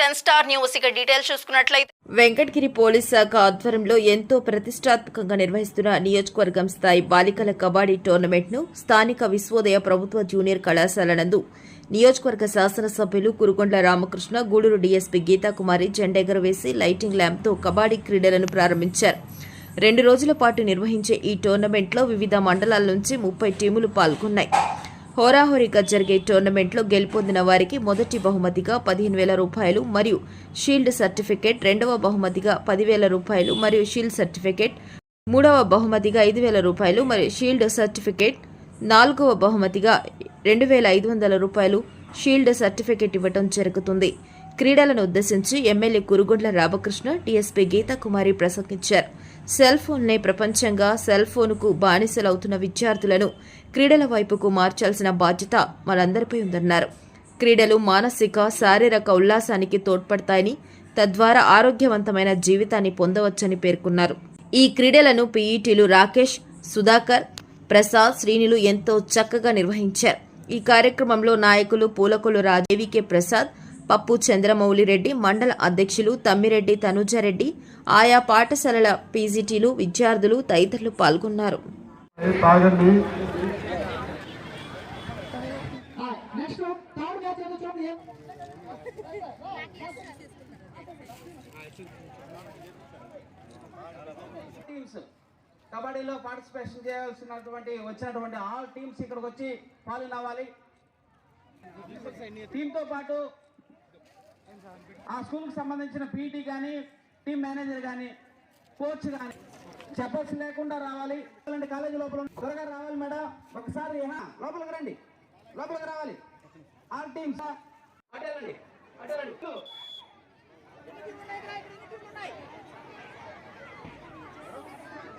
Ten star news. ఇక details చూసుకున్నట్లయితే Venkatagiri police శాఖ ఆధ్వర్యంలో ఎంతో ప్రతిష్టాత్మకంగా నిర్వహిస్తున్న నియోజకవర్గం స్థాయి బాలికల కబడ్డీ టోర్నమెంట్ను స్థానిక విశ్వోదయ ప్రభుత్వ జూనియర్ కళాశాల నందు నియోజకవర్గ శాసనసభ్యులు కురుగొండ్ల రామకృష్ణ గూడూరు డీఎస్పీ గీతాకుమారి జెండెగరవేసి లైటింగ్ ల్యాంప్తో కబడ్డీ క్రీడలను ప్రారంభించారు. రెండు రోజుల పాటు నిర్వహించే ఈ టోర్నమెంట్లో వివిధ మండలాల నుంచి ముప్పై టీములు పాల్గొన్నాయి. హోరాహోరీగా జరిగే టోర్నమెంట్లో గెలుపొందిన వారికి మొదటి బహుమతిగా పదిహేను వేల రూపాయలు మరియు షీల్డ్ సర్టిఫికేట్ రెండవ బహుమతిగా పదివేల రూపాయలు మరియు షీల్డ్ సర్టిఫికేట్ మూడవ బహుమతిగా ఐదు వేల రూపాయలు మరియు షీల్డ్ సర్టిఫికేట్ నాలుగవ బహుమతిగా రెండు వేల ఐదు వందల రూపాయలు షీల్డ్ సర్టిఫికేట్ ఇవ్వటం జరుగుతుంది. క్రీడలను ఉద్దేశించి ఎమ్మెల్యే కురుగొండ్ల రామకృష్ణ టీఎస్పీ గీతాకుమారి ప్రసంగించారు. సెల్ ఫోన్నే ప్రపంచంగా సెల్ ఫోన్కు బానిసలవుతున్న విద్యార్థులను క్రీడల వైపుకు మార్చాల్సిన బాధ్యత మనందరిపై ఉందన్నారు. క్రీడలు మానసిక శారీరక ఉల్లాసానికి తోడ్పడతాయని తద్వారా ఆరోగ్యవంతమైన జీవితాన్ని పొందవచ్చని పేర్కొన్నారు. ఈ క్రీడలను పీఈటీలు రాకేష్ సుధాకర్ ప్రసాద్ శ్రీనిలు ఎంతో చక్కగా నిర్వహించారు. ఈ కార్యక్రమంలో నాయకులు పూలకొలు రాజేవికే ప్రసాద్ పప్పు చంద్రమౌళి రెడ్డి మండల అధ్యక్షులు తమ్మిరెడ్డి తనుజారెడ్డి ఆయా పాఠశాలల పీజీటీలు విద్యార్థులు తదితరులు పాల్గొన్నారు తాగండి నెక్స్ట్ థర్డ్ మ్యాచ్ ఏదో చూడండి టీమ్స్ కబడ్డీలో పార్టిసిపేషన్ చేయాల్సినటువంటి వచ్చినటువంటి ఆల్ టీమ్స్ ఇక్కడికి వచ్చి పాల్గొన అవ్వాలి టీంతో పాటు ఆ స్కూల్కి సంబంధించిన పీటీ కానీ టీం మేనేజర్ కానీ కోచ్ కానీ చెప్పల్స్ లేకుండా రావాలి. ఇలాంటి కాలేజీ లోపల త్వరగా రావాలి మేడం. ఒకసారి లోపలికి రండి. లోపలికి రావాలి. ఆల్ టీమ్స్ అటేలండి అటేలండి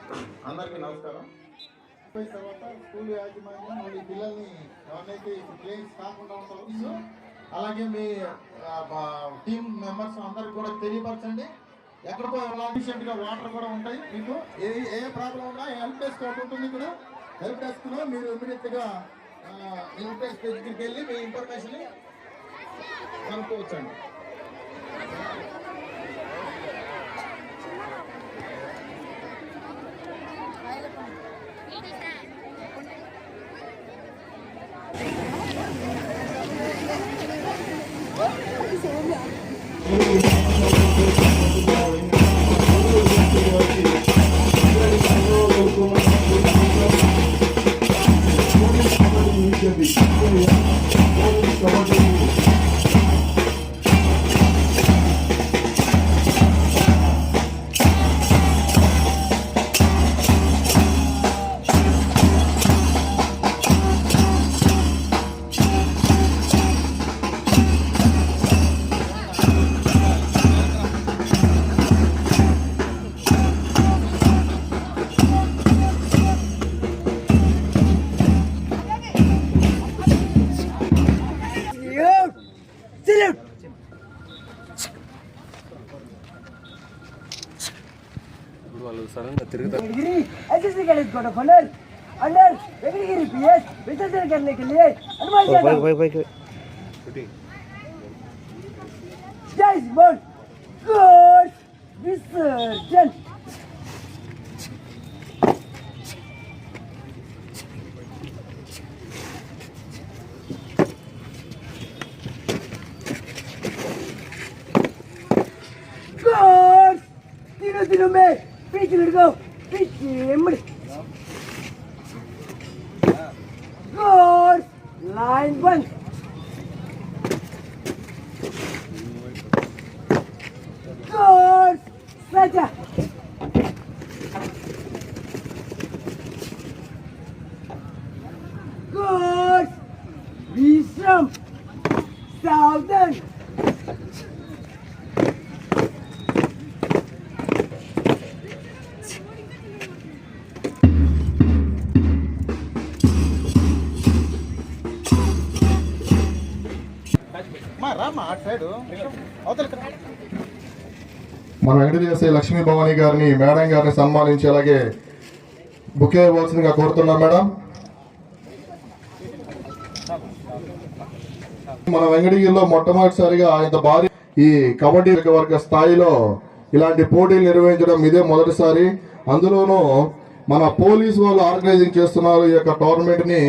అందరికీ నమస్కారం. అయిపోయిన తర్వాత స్కూల్ యాజమాన్యం మీ పిల్లల్ని ఎవరైతే గేమ్స్ కాకుండా ఉంటారో అలాగే మీ టీమ్ మెంబర్స్ అందరికి కూడా తెలియపరచండి. ఎక్కడికో ఎఫిషియెంట్ వాటర్ కూడా ఉంటాయి. మీకు ఏ ఏ ప్రాబ్లం ఉన్నా హెల్ప్ డెస్క్ ఒకటి ఉంటుంది ఇక్కడ. హెల్ప్ డెస్క్లో మీరు ఇమీడియట్గా హెల్ప్ డెస్క్ దగ్గరికి వెళ్ళి మీ ఇన్ఫర్మేషన్ కనుక్కోవచ్చండి. bir şey. వాళ్ళు సడన్గా తిరుగుతారు ఎస్ఎస్సీ కాలేజ్ కూడా కొన్నారు అండర్ వెంకటగిరి పిఎస్ విశ్వసన కర్ణకి అనుమానించారు విసర్జన్ Goal! Line 1! మన వెంకటేశ్వర లక్ష్మీ భవానీ గారిని మేడం గారిని సన్మానించి అలాగే బుకే ఇవ్వాల్సిందిగా కోరుతున్నాం మేడం. మన వెంకటగిరిలో మొట్టమొదటిసారిగా ఇంత భారీ ఈ కబడ్డీ వర్గ స్థాయిలో ఇలాంటి పోటీలు నిర్వహించడం ఇదే మొదటిసారి. అందులోనూ మన పోలీస్ వాళ్ళు ఆర్గనైజింగ్ చేస్తున్నారు ఈ యొక్క టోర్నమెంట్ని.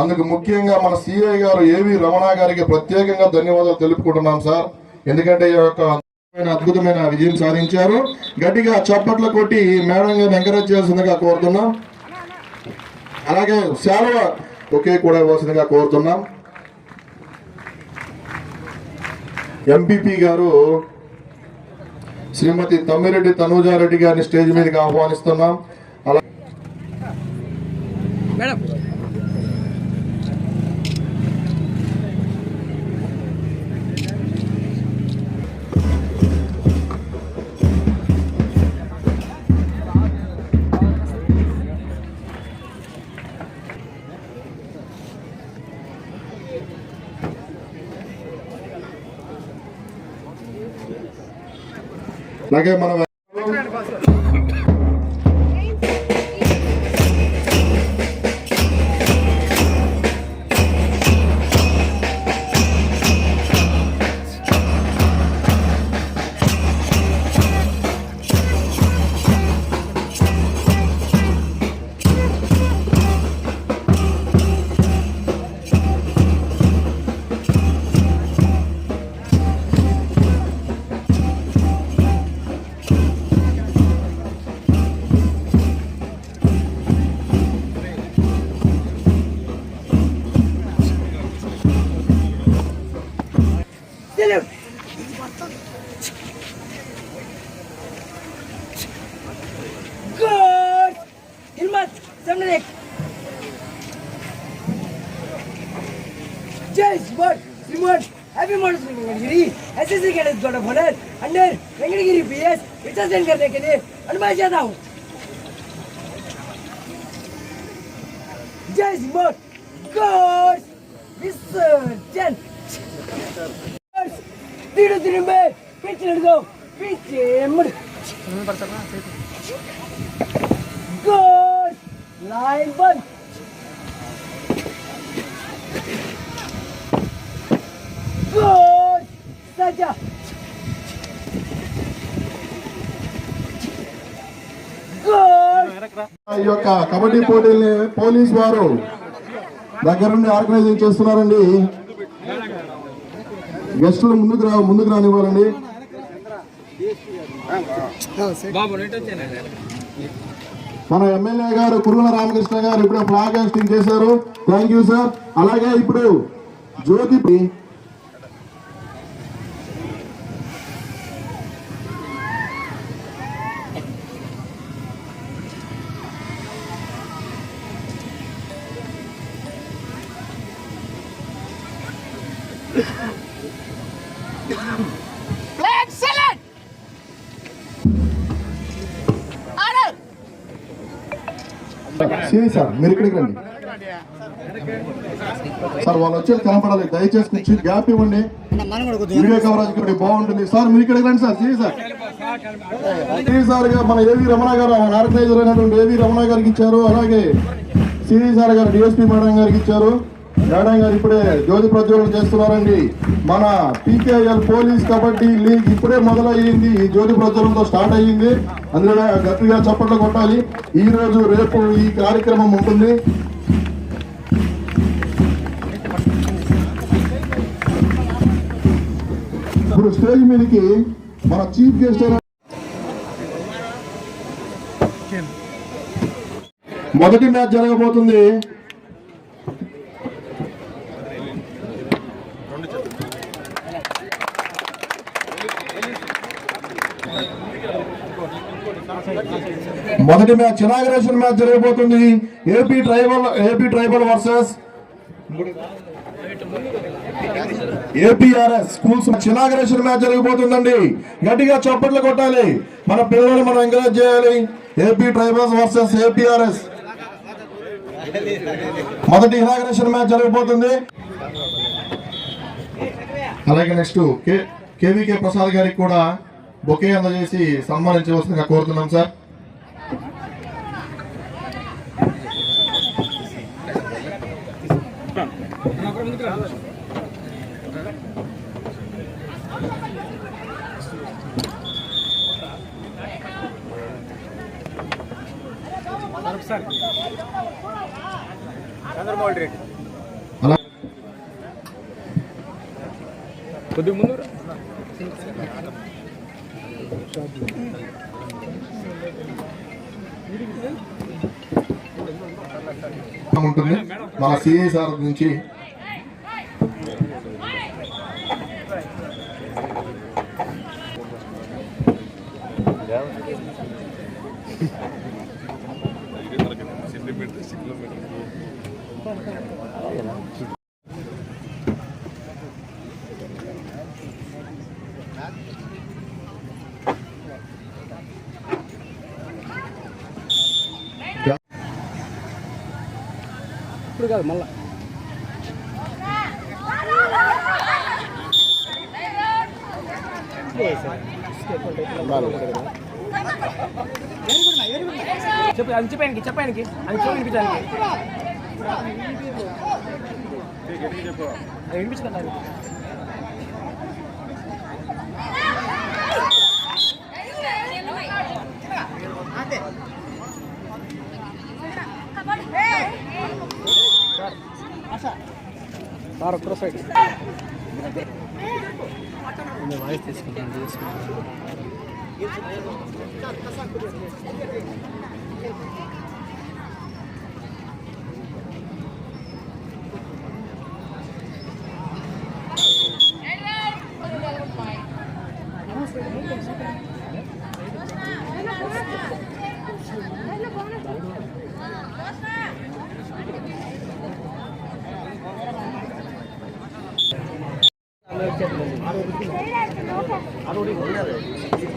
అందుకు ముఖ్యంగా మన సిఐ గారు ఏవి రమణ గారికి ప్రత్యేకంగా ధన్యవాదాలు తెలుపుకుంటున్నాం సార్. ఎందుకంటే ఈ యొక్క అద్భుతమైన అద్భుతమైన విజయం సాధించారు. గట్టిగా చప్పట్లు కొట్టి మేడం గారిని ఎంకరేజ్ చేయాల్సిందిగా కోరుతున్నాం. అలాగే శాలువ ఒకే కూడా ఇవ్వాల్సిందిగా కోరుతున్నాం. ఎంపీపీ గారు శ్రీమతి తమ్మిరెడ్డి తనూజారెడ్డి గారిని స్టేజ్ మీదకి ఆహ్వానిస్తున్నాం. మేడం. అలాగే మనం Cezbot. Koş. Listen. Gel. Koş. Dürü dürü be. Pitcher go. Pitcher. Koş. Line bun. Koş. Saca. ఈ యొక్క కబడ్డీ పోటీల్ని పోలీస్ వారు దగ్గరుండి ఆర్గనైజింగ్ చేస్తున్నారండి. గెస్టులు ముందుకు రా ముందుకు రానివ్వాలండి. మన ఎమ్మెల్యే గారు కురుల రామకృష్ణ గారు ఇప్పుడే ఫ్లాగ్ హాస్టింగ్ చేశారు. థ్యాంక్ యూ సార్ అలాగే ఇప్పుడు జ్యోతి సిరి సార్ మీరు ఇక్కడికి రండి. సార్ వాళ్ళు వచ్చేది కనపడాలి దయచేసి కూర్చొని గ్యాప్ ఇవ్వండి. వీడియో కవరేజ్ ఇక్కడ బాగుంటుంది. సార్ మీరు ఇక్కడికి రండి sir. Siri. Sir Siri sir మన ఏవి రమణ గారు మన ఆర్గనైజర్ అయినటువంటి ఏవి రమణ గారికి ఇచ్చారు? అలాగే సిరి సార్ గారు డిఎస్పీ మేడం గారికి ఇచ్చారు. నారాయణ గారు ఇప్పుడే జ్యోతి ప్రజ్వలన చేస్తున్నారండి. మన పీకేఎల్ పోలీస్ కబడ్డీ లీగ్ ఇప్పుడే మొదలయ్యింది. ఈ జ్యోతి ప్రజ్వలనతో స్టార్ట్ అయ్యింది. అందులో గట్టిగా చప్పట్లు కొట్టాలి. ఈ రోజు రేపు ఈ కార్యక్రమం ఉంటుంది. ఇప్పుడు స్టేజ్ మీదకి మన చీఫ్ గెస్ట్ అయిన మొదటి మ్యాచ్ జరగబోతుంది. మొదటి మ్యాచ్ ఇనాగరేషన్ మ్యాచ్ జరగబోతుంది. AP tribal AP tribal versus APRS schools inauguration match జరగబోతుందండి. గట్టిగా చప్పట్లు కొట్టాలి. మన పిల్లలు మనం ఎంకరేజ్ చేయాలి. AP tribals versus APRS. మొదటి ఇనాగరేషన్ మ్యాచ్ జరగబోతుంది. అలాగే నెక్స్ట్ కే కేవీకే ప్రసాద్ గారికి కూడా బొకే అందజేసి సన్మానించవలసిందిగా కోరుతున్నాం సార్. చంద్రమౌళి రెడ్డి. కొద్ది ముందు ఉంటుంది. మా సిఐ సార్ నుంచి ఇప్పుడు కాదు మళ్ళా. చెప్పు అది చెప్పానికి చెప్పానికి అది చెప్పు వినిపించానికి సార్ ఒక్కరో సైడ్ వాయిస్ తీసుకుంటాను తీసుకుంటాను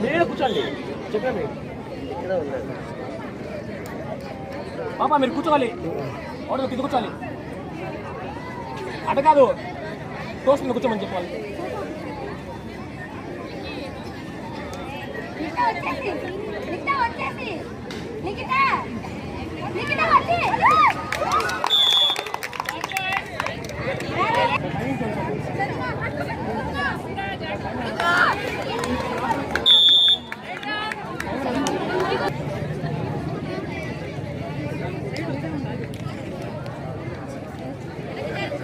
మీరే కూర్చోండి చెప్పండి పాప మీరు కూర్చోవాలి. ఎవరు కింద కూర్చోవాలి. అట కాదు. టోస్ట్ మీద కూర్చోమని చెప్పాలి. నికితా వచ్చేసి.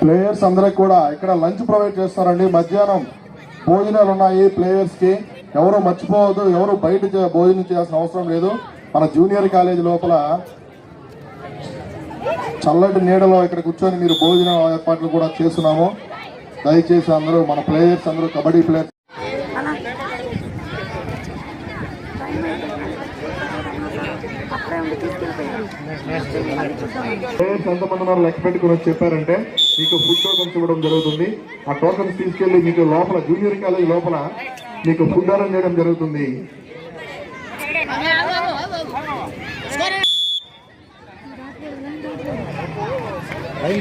ప్లేయర్స్ అందరికి కూడా ఇక్కడ లంచ్ ప్రొవైడ్ చేస్తారండి. మధ్యాహ్నం భోజనాలు ఉన్నాయి ప్లేయర్స్కి. ఎవరు మర్చిపోవద్దు ఎవరు బయట భోజనం చేయాల్సిన అవసరం లేదు. మన జూనియర్ కాలేజ్ లోపల చల్లటి నీడలో ఇక్కడ కూర్చొని మీరు భోజనం ఏర్పాట్లు కూడా చేస్తున్నాము. దయచేసి అందరూ మన ప్లేయర్స్ అందరూ కబడ్డీ ప్లేయర్స్ ప్లేయర్స్ ఎంతమంది ఉన్నారు లెక్క పెట్టుకుని వచ్చి చెప్పారంటే మీకు ఫుడ్ టోకన్స్ ఇవ్వడం జరుగుతుంది. ఆ టోకన్స్ తీసుకెళ్ళి మీకు లోపల జూనియర్ కాలేజ్ లోపల మీకు ఫుడ్ అరేంజ్ చేయడం జరుగుతుంది.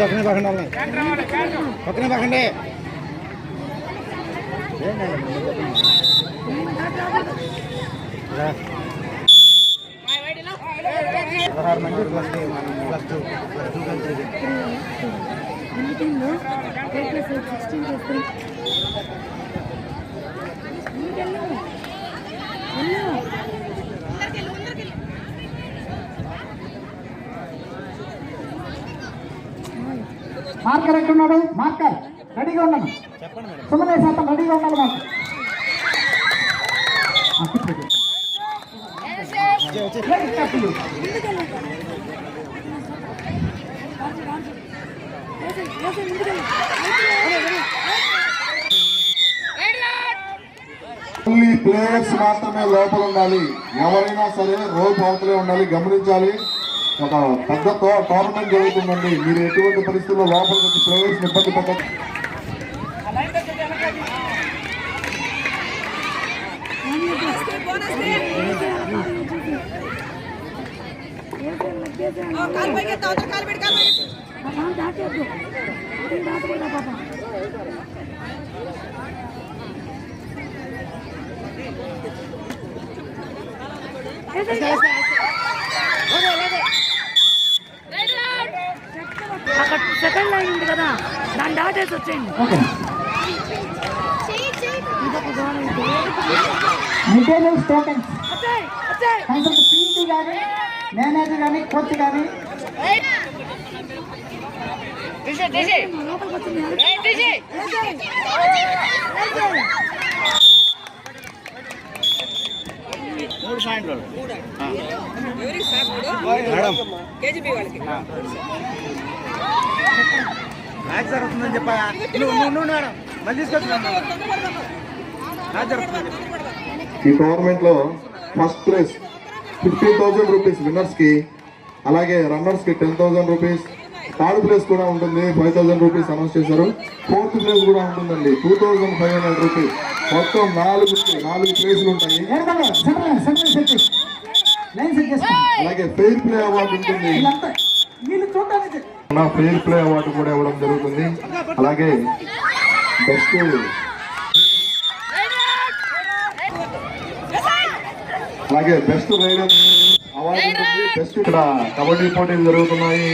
పక్కనే పక్కనే పక్కనే పక్కనే పదహారు మంది plus plus two plus two కలిసి మార్కర్ ఎక్కడున్నాడు? మార్కర్ రెడీగా ఉన్నాను సుమనే శాతం రెడీగా ఉండాలి మాకు ఆ, కూర్చోండి. Play carefully. ఓన్లీ ప్లేయర్స్ మాత్రమే లోపల ఉండాలి. ఎవరైనా సరే రోడ్ అవతలే ఉండాలి గమనించాలి. ఒక పెద్ద టోర్నమెంట్ జరుగుతుందండి. మీరు ఎటువంటి పరిస్థితుల్లో లోపలికి వచ్చి ప్లేయర్స్ ఇబ్బంది పెట్టదు అక్కడ సెకండ్ లైన్ ఉంది కదా దాన్ని దాటేసి వచ్చేయండి. మెటీరియల్స్ టోకెన్స్ వచ్చేయ్, వచ్చేయ్. కన్సల్ట్ పీటీ కానీ మేనేజర్ కానీ కోచ్ కానీ లోపలికి వచ్చింది మ్యాచ్ జరుగుతుందని చెప్పా. నువ్వు మేడం. మళ్ళీ తీసుకొచ్చున్నాను మ్యాచ్ జరుగుతుంది ఈ టోర్నమెంట్లో first prize fifty thousand rupees విన్నర్స్కి అలాగే రన్నర్స్కి ten thousand rupees third place కూడా ఉంటుంది ఫైవ్ థౌసండ్ రూపీస్ అనౌన్స్ చేశారు. ఫోర్త్ ప్లేస్ కూడా ఉంటుందండి two thousand five hundred rupees. మొత్తం నాలుగు నాలుగు ప్లేసులు ఉంటాయి. అలాగే ఫెయిర్ ప్లే అవార్డు ఉంటుంది. నా ఫెయిర్ ప్లే అవార్డు కూడా ఇవ్వడం జరుగుతుంది. అలాగే బెస్ట్ అలాగే బెస్ట్ రైడర్ అవార్డు ఉంటుంది బెస్ట్ ఇక్కడ కబడ్డీ పోటీలు జరుగుతున్నాయి.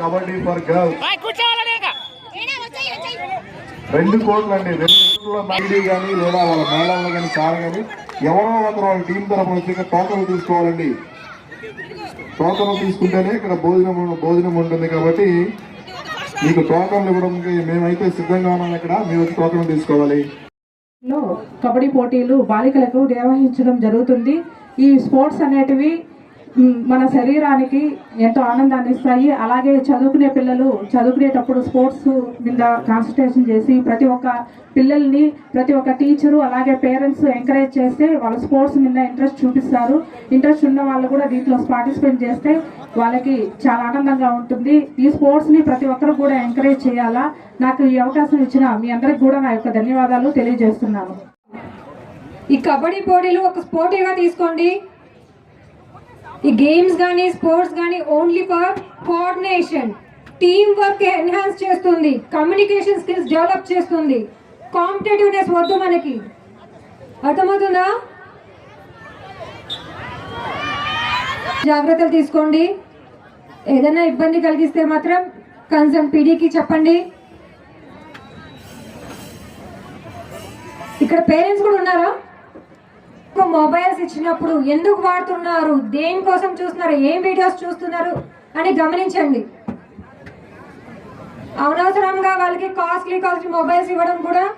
కబడ్డీ ఫర్ గర్ల్స్ రెండు కోట్లు అండి రెండు మైడీ కానీ లేదా వాళ్ళ మేళాల్లో కానీ సార్ కానీ ఎవరో ఒకరు వాళ్ళ టీం తరఫున వచ్చి ఇక్కడ టోకన్ తీసుకోవాలండి. టోకన్ తీసుకుంటేనే ఇక్కడ భోజనం భోజనం ఉంటుంది కాబట్టి మీకు టోకన్లు ఇవ్వడానికి మేమైతే సిద్ధంగా ఉన్నాం ఇక్కడ. మీరు టోకన్ తీసుకోవాలి. లో కబడ్డీ పోటీలు బాలికలకు నిర్వహించడం జరుగుతుంది. ఈ స్పోర్ట్స్ అనేటివి మన శరీరానికి ఎంతో ఆనందాన్ని ఇస్తాయి. అలాగే చదువుకునే పిల్లలు చదువుకునేటప్పుడు స్పోర్ట్స్ మీద కాన్సన్ట్రేషన్ చేసి ప్రతి ఒక్క పిల్లల్ని ప్రతి ఒక్క టీచరు అలాగే పేరెంట్స్ ఎంకరేజ్ చేస్తే వాళ్ళు స్పోర్ట్స్ మీద ఇంట్రెస్ట్ చూపిస్తారు. ఇంట్రెస్ట్ ఉన్న వాళ్ళు కూడా దీంట్లో పార్టిసిపేట్ చేస్తే వాళ్ళకి చాలా ఆనందంగా ఉంటుంది. ఈ స్పోర్ట్స్ని ప్రతి ఒక్కరు కూడా ఎంకరేజ్ చేయాలా? నాకు ఈ అవకాశం ఇచ్చిన మీ అందరికి కూడా నా యొక్క ధన్యవాదాలు తెలియజేస్తున్నాను. ఈ కబడ్డీ పోటీలు ఒక స్పోర్టివ్గా తీసుకోండి. ఈ గేమ్స్ కానీ స్పోర్ట్స్ కానీ only for coordination. Team work enhance చేస్తుంది. కమ్యూనికేషన్ స్కిల్స్ డెవలప్ చేస్తుంది. కాంపిటేటివ్నెస్ వద్దు మనకి. అర్థమవుతుందా? జాగ్రత్తలు తీసుకోండి. ఏదైనా ఇబ్బంది కలిగిస్తే మాత్రం కన్సర్న్ పీడీకి చెప్పండి. ఇక్కడ పేరెంట్స్ కూడా ఉన్నారా? మొబైల్స్ ఇచ్చినప్పుడు ఎందుకు వాడుతున్నారు? దేనికోసం చూస్తున్నారు? ఏం వీడియోస్ చూస్తున్నారు? అని గమనించండి. అనవసరంగా వాళ్ళకి కాస్ట్లీ కాస్ట్లీ మొబైల్స్ ఇవ్వడం కూడా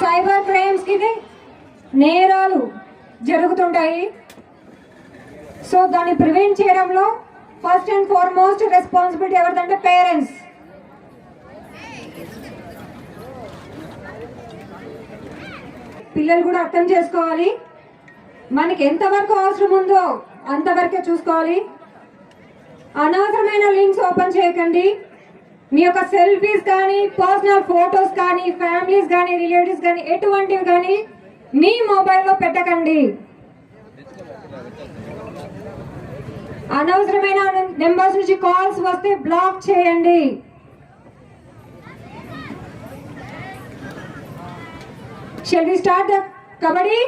సైబర్ క్రైమ్స్కి నేరాలు జరుగుతుంటాయి. సో దాన్ని ప్రివెంట్ చేయడంలో ఫస్ట్ అండ్ ఫార్మోస్ట్ రెస్పాన్సిబిలిటీ ఎవరిదంటే పేరెంట్స్ పిల్లలు కూడా అర్థం చేసుకోవాలి. మనకి ఎంతవరకు అవసరం ఉందో అంతవరకే చూసుకోవాలి. అనవసరమైన లింక్స్ ఓపెన్ చేయకండి. మీ యొక్క సెల్ఫీస్ కానీ పర్సనల్ ఫొటోస్ కానీ ఫ్యామిలీస్ కానీ రిలేటివ్స్ కానీ ఎటువంటివి కానీ మీ మొబైల్లో పెట్టకండి. అనవసరమైన నెంబర్స్ నుంచి కాల్స్ వస్తే బ్లాక్ చేయండి. Shall we start the kabaddi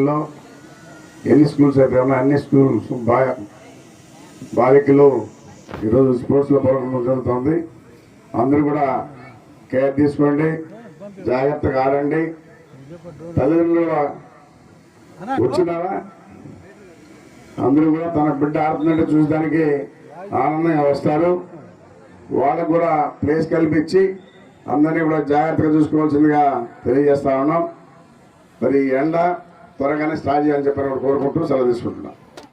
లో ఎన్ని స్కూల్స్ అయిపోయామో అన్ని స్కూల్స్ బా- బాలికలు ఈరోజు స్పోర్ట్స్లో పాల్గొనడం జరుగుతుంది. అందరూ కూడా కేర్ తీసుకోండి జాగ్రత్తగా ఆడండి. తల్లిదండ్రులు కూడా వచ్చినారా అందరూ కూడా తన బిడ్డ ఆడుతున్నట్టు చూసడానికి ఆనందంగా వస్తారు. వాళ్ళకు కూడా ప్లేస్ కల్పించి అందరినీ కూడా జాగ్రత్తగా చూసుకోవాల్సిందిగా తెలియజేస్తా ఉన్నాం. మరి ఈ ఎండ త్వరగానే స్టార్ట్ చేయాలని చెప్పారు కోరుకుంటూ సెలవు తీసుకుంటున్నాం.